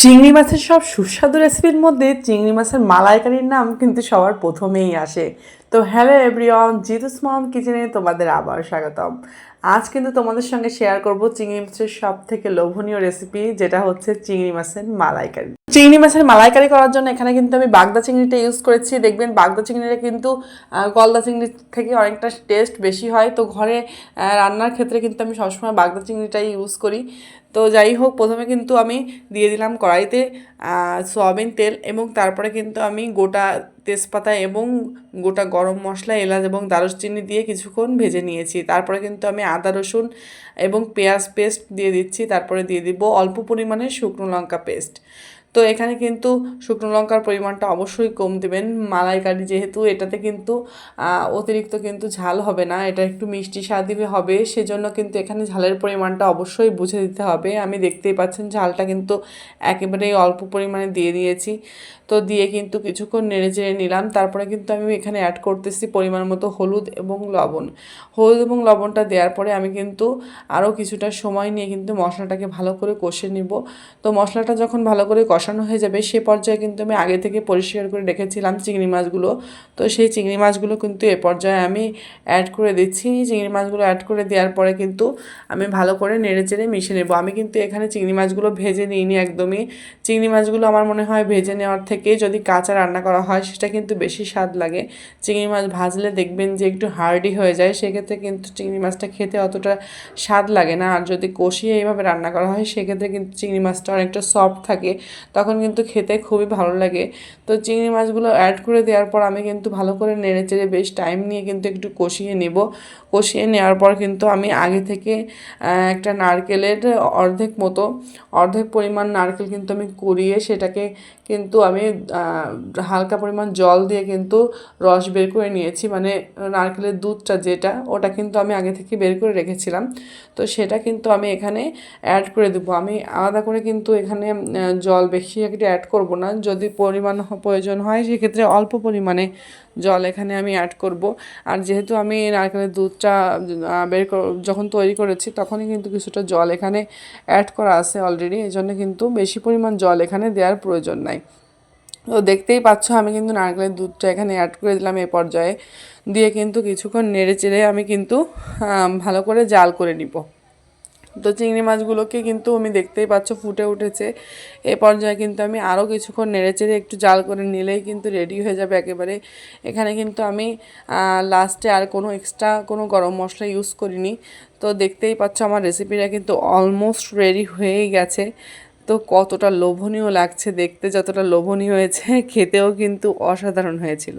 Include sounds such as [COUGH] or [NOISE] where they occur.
চিংড়ি মাছের সব সুস্বাদু রেসিপির মধ্যে চিংড়ি মাছের মালাইকারির নাম কিন্তু সবার প্রথমেই আসে। তো হ্যালো এভরিওয়ান জিতুস মম কিচেনে তোমাদের আবার স্বাগতম। আজ কিন্তু তোমাদের সঙ্গে শেয়ার করব চিংড়ি মাছের সব থেকে লোভনীয় রেসিপি যেটা হচ্ছে চিংড়ি মাছের মালাইকারি। চিংড়ি মাছের মালাইকারি করার জন্য এখানে কিন্তু আমি বাগদা চিংড়িটা ইউজ করেছি। দেখবেন বাগদা চিংড়িটা কিন্তু গলদা চিংড়ি থেকে অনেকটা টেস্ট বেশি হয়। তো ঘরে রান্নার ক্ষেত্রে কিন্তু আমি সবসময় বাগদা চিংড়িটাই ইউজ করি। তো যাই হোক, প্রথমে কিন্তু আমি দিয়ে দিলাম কড়াইতে সয়াবিন তেল এবং তারপরে কিন্তু আমি গোটা তেজপাতা এবং গোটা গরম মশলা, এলাচ এবং দারুচিনি দিয়ে কিছুক্ষণ ভেজে নিয়েছি। তারপরে কিন্তু আমি আদা, রসুন এবং পেঁয়াজ পেস্ট দিয়ে দিচ্ছি। তারপরে দিয়ে দিব অল্প পরিমাণে শুকনো লঙ্কা পেস্ট তো এখানে কিন্তু শুকনো লঙ্কার পরিমাণটা অবশ্যই কম দেবেন। মালাইকারি যেহেতু, এটাতে কিন্তু অতিরিক্ত কিন্তু ঝাল হবে না। এটা একটু মিষ্টি স্বাদই হবে, সেজন্য কিন্তু এখানে ঝালের পরিমাণটা অবশ্যই বুঝে দিতে হবে। আমি দেখতেই পাচ্ছেন ঝালটা কিন্তু একেবারেই অল্প পরিমাণে দিয়ে দিয়েছি। তো দিয়ে কিন্তু কিছুক্ষণ নেড়ে চেড়ে নিলাম। তারপরে কিন্তু আমি এখানে অ্যাড করতেছি পরিমাণ মতো হলুদ এবং লবণ। হলুদ এবং লবণটা দেওয়ার পরে আমি কিন্তু আরও কিছুটা সময় নিয়ে কিন্তু মশলাটাকে ভালো করে কষে নিব। তো মশলাটা যখন ভালো করে কষানো হয়ে যাবে, সে পর্যায়ে কিন্তু আমি আগে থেকে পরিষ্কার করে রেখেছিলাম চিংড়ি মাছগুলো। তো সেই চিংড়ি মাছগুলো কিন্তু এ পর্যায়ে আমি অ্যাড করে দিচ্ছি। চিংড়ি মাছগুলো অ্যাড করে দেওয়ার পরে কিন্তু আমি ভালো করে নেড়ে চেড়ে মিশে নেব। আমি কিন্তু এখানে চিংড়ি মাছগুলো ভেজে নিইনি একদমই। চিংড়ি মাছগুলো আমার মনে হয় ভেজে নেওয়ার থেকে যদি কাঁচা রান্না করা হয়, সেটা কিন্তু বেশি স্বাদ লাগে। চিংড়ি মাছ ভাজলে দেখবেন যে একটু হার্ডি হয়ে যায়, সেক্ষেত্রে কিন্তু চিংড়ি মাছটা খেতে অতটা স্বাদ লাগে না। আর যদি কষিয়ে এইভাবে রান্না করা হয়, সেক্ষেত্রে কিন্তু চিংড়ি মাছটা অনেকটা সফট থাকে। তখন কিন্তু খেতে খুবই ভালো লাগে। তো চিংড়ি মাছগুলো অ্যাড করে দেওয়ার পর আমি কিন্তু ভালো করে নেড়ে চেড়ে বেশ টাইম নিয়ে কিন্তু একটু কষিয়ে নেব। কষিয়ে নেওয়ার পর কিন্তু আমি আগে থেকে একটা নারকেলের অর্ধেক মতো, অর্ধেক পরিমাণ নারকেল কিন্তু আমি কুড়িয়ে সেটাকে কিন্তু আমি হালকা পরিমাণ জল দিয়ে কিন্তু রস বের করে নিয়েছি। মানে নারকেলের দুধটা যেটা, ওটা কিন্তু আমি আগে থেকে বের করে রেখেছিলাম। তো সেটা কিন্তু আমি এখানে অ্যাড করে দেবো। আমি আলাদা করে কিন্তু এখানে জল বেশি একটা অ্যাড করব না। যদি পরিমাণ প্রয়োজন হয়, সেক্ষেত্রে অল্প পরিমাণে জল এখানে আমি অ্যাড করব। আর যেহেতু আমি নারকেলের দুধটা বের যখন তৈরি করেছি, তখনই কিন্তু কিছুটা জল এখানে অ্যাড করা আছে অলরেডি এই জন্য কিন্তু বেশি পরিমাণ জল এখানে দেওয়ার প্রয়োজন নাই। তো দেখতেই পাচ্ছ, আমি কিন্তু নারকেলের দুধটা এখানে অ্যাড করে দিলাম এই পর্যায়ে। দিয়ে কিন্তু কিছুক্ষণ নেড়ে চেড়ে আমি কিন্তু ভালো করে জাল করে নিব। তো চিংড়ি মাছগুলোকে কিন্তু আমি দেখতেই পাচ্ছ ফুটে উঠেছে। এ পর্যায়ে কিন্তু আমি আরও কিছুক্ষণ নেড়ে চেড়ে একটু জাল করে নিলেই কিন্তু রেডি হয়ে যাবে একেবারে। এখানে কিন্তু আমি লাস্টে আর কোনো এক্সট্রা কোনো গরম মশলা ইউজ করিনি। তো দেখতেই পাচ্ছ আমার রেসিপিটা কিন্তু অলমোস্ট রেডি হয়েই গেছে। তো কতটা লোভনীয় লাগছে দেখতে, যতটা লোভনীয় হয়েছে, [LAUGHS] খেতেও কিন্তু অসাধারণ হয়েছিল।